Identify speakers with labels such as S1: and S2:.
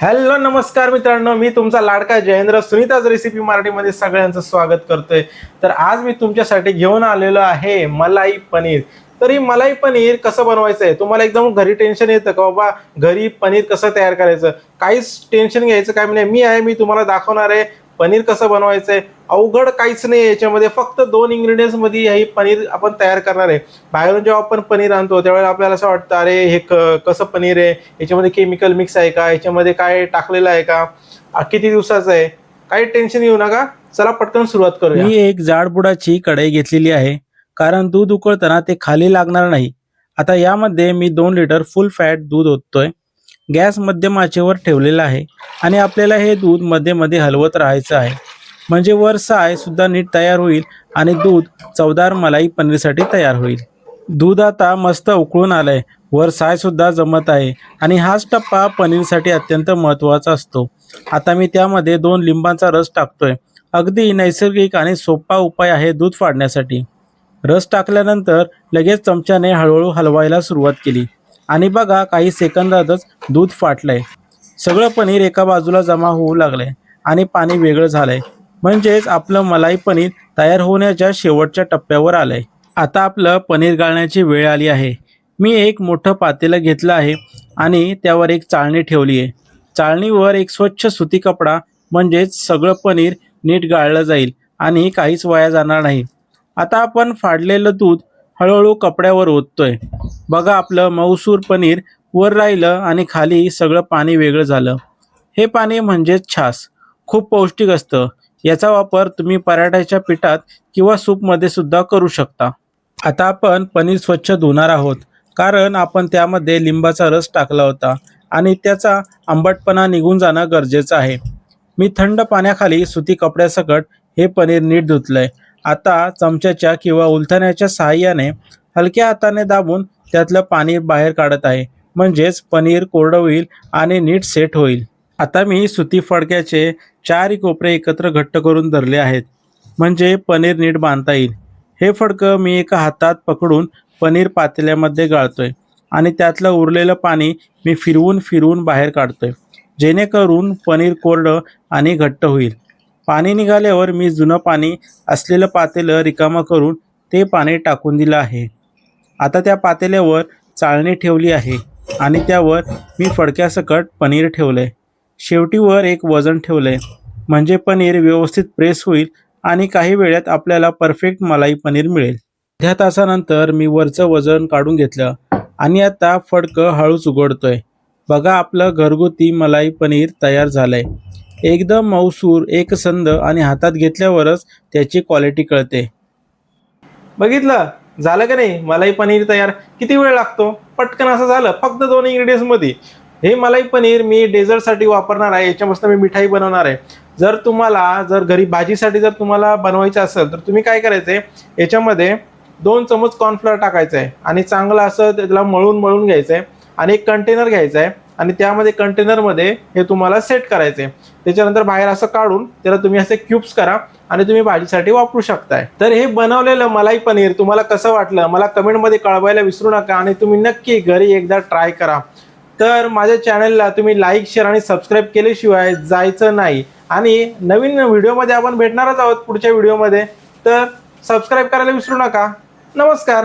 S1: Hello नमस्कार मित्रांनो. मी तुमचा लाडका जयेंद्र. सुनीताज रेसिपी मराठीमध्ये सगळ्यांचं स्वागत करतोय. तर आज मी तुमच्यासाठी घेऊन आलेलो आहे मलाई पनीर. तर ही मलाई पनीर कसं बनवायचं आहे तुम्हाला एकदम घरी टेन्शन येतं का बाबा? घरी पनीर कसं तयार करायचं? काहीच टेन्शन घ्यायचं काय? म्हणजे मी आहे मी तुम्हाला दाखवणार आहे. पनीर कसं बनवायचं आहे अवघड काहीच नाही याच्यामध्ये. फक्त दोन ingredients मध्ये हे पनीर आपण तयार करणार आहे. बाहेरून जेव्हा आपण पनीर आणतो त्यावेळेला आपल्याला असं वाटतं अरे हे क- कसं पनीर आहे? याच्यामध्ये केमिकल मिक्स आहे का? याच्यामध्ये काय टाकलेलं आहे का? किती दिवसाचं आहे? काही टेन्शन घेऊ नका. चला पटकन सुरुवात करूया.
S2: मी एक जाडबुडाची कढई घेतलेली आहे. कारण दूध उकळताना ते खाली लागणार नाही. आता यामध्ये मी दोन लिटर फुल फॅट दूध ओततोय. गॅस मध्यम आचेवर ठेवलेला आहे आणि आपल्याला हे दूधमध्ये मध्ये हलवत राहायचं आहे. म्हणजे वर साय सुद्धा नीट तयार होईल आणि दूध चवदार मलाई पनीरसाठी तयार होईल. दूध आता मस्त उकळून आलंय. वर साय सुद्धा जमत आहे आणि हाच टप्पा पनीरसाठी अत्यंत महत्त्वाचा असतो. आता मी त्यामध्ये दोन लिंबांचा रस टाकतोय. अगदी नैसर्गिक आणि सोपा उपाय आहे दूध फाडण्यासाठी. रस टाकल्यानंतर लगेच चमच्याने हळूहळू हलवायला सुरुवात केली. आणि बघा काही सेकंदातच दूध फाटलंय. सगळं पनीर एका बाजूला जमा होऊ लागलंय आणि पाणी वेगळं झालंय. म्हणजेच आपलं मलाई पनीर तयार होण्याच्या शेवटच्या टप्प्यावर आलंय. आता आपलं पनीर गाळण्याची वेळ आली आहे. मी एक मोठं पातेलं घेतलं आहे आणि त्यावर एक चाळणी ठेवली आहे. चाळणीवर एक स्वच्छ सुती कपडा म्हणजेच सगळं पनीर नीट गाळलं जाईल आणि काहीच वाया जाणार नाही. आता आपण फाडलेलं दूध हळूहळू कपड्यावर ओततोय. बघा आपलं मऊसूर पनीर वर राहिलं आणि खाली सगळं पाणी वेगळं झालं. हे पाणी म्हणजेच छास. खूप पौष्टिक असतं. याचा वापर तुम्ही पराठ्याच्या पिठात किंवा सूपमध्ये सुद्धा करू शकता. आता आपण पनीर स्वच्छ धुणार आहोत. कारण आपण त्यामध्ये लिंबाचा रस टाकला होता आणि त्याचा आंबटपणा निघून जाणं गरजेचं आहे. मी थंड पाण्याखाली सुती कपड्यासकट हे पनीर नीट धुतलंय. आता चमच्याच्या किंवा उलथण्याच्या सहाय्याने हलक्या हाताने दाबून त्यातलं पाणी बाहेर काढत आहे. म्हणजेच पनीर कोरडं होईल आणि नीट सेट होईल. आता मी सुती फडक्याचे चारही कोपरे एकत्र घट्ट करून धरले आहेत. म्हणजे पनीर नीट बांधता येईल. हे फडकं मी एका हातात पकडून पनीर पातेल्यामध्ये गाळतोय आणि त्यातलं उरलेलं पाणी मी फिरवून फिरवून बाहेर काढतोय. जेणेकरून पनीर कोरडं आणि घट्ट होईल. पाणी निघाल्यावर मी जुनं पाणी असलेलं पातेलं रिकामं करून ते पाणी टाकून दिलं आहे. आता त्या पातेल्यावर चाळणी ठेवली आहे आणि त्यावर मी फडक्यासकट पनीर ठेवलं आहे शेवटीवर एक वजन ठेवलं आहे म्हणजे पनीर व्यवस्थित प्रेस होईल आणि काही वेळात आपल्याला परफेक्ट मलाई पनीर मिळेल. अर्ध्या तासानंतर मी वरचं वजन काढून घेतलं आणि आता फडकं हळूच उघडतोय. बघा आपलं घरगुती मलाई पनीर तयार झालंय. एकदम मऊसूर एकसंध आणि हातात घेतल्यावरच त्याची क्वालिटी कळते.
S1: बघितलं? झालं का नाही? मलाई पनीर तयार. किती वेळ लागतो? पटकन असं झालं. फक्त दोन ingredients मध्ये. हे मलाई पनीर मी डेझर्टसाठी वापरणार आहे. याच्यापासून मी मिठाई बनवणार आहे. जर तुम्हाला जर घरी भाजीसाठी जर तुम्हाला बनवायचं असेल तर तुम्ही काय करायचं आहे याच्यामध्ये दोन चमच कॉर्नफ्लॉवर टाकायचं आहे आणि चांगलं असं त्याला मळून मळून घ्यायचं आहे आणि एक कंटेनर घ्यायचं आहे आणि त्यामध्ये कंटेनरमध्ये हे तुम्हाला सेट करायचं आहे त्याच्यानंतर बाहेर असं काढून त्याला तुम्ही असे क्यूब्स करा आणि तुम्ही भाजीसाठी वापरू शकताय. तर हे बनवलेलं मलाई पनीर तुम्हाला कसं वाटलं? मला कमेंटमध्ये कळवायला विसरू नका आणि तुम्ही नक्की घरी एकदा ट्राय करा. तर माझ्या चॅनलला तुम्ही लाईक शेअर आणि सबस्क्राईब केल्याशिवाय जायचं नाही. आणि नवीन व्हिडिओमध्ये आपण भेटणारच आहोत पुढच्या व्हिडिओमध्ये. तर सबस्क्राईब करायला विसरू नका. नमस्कार.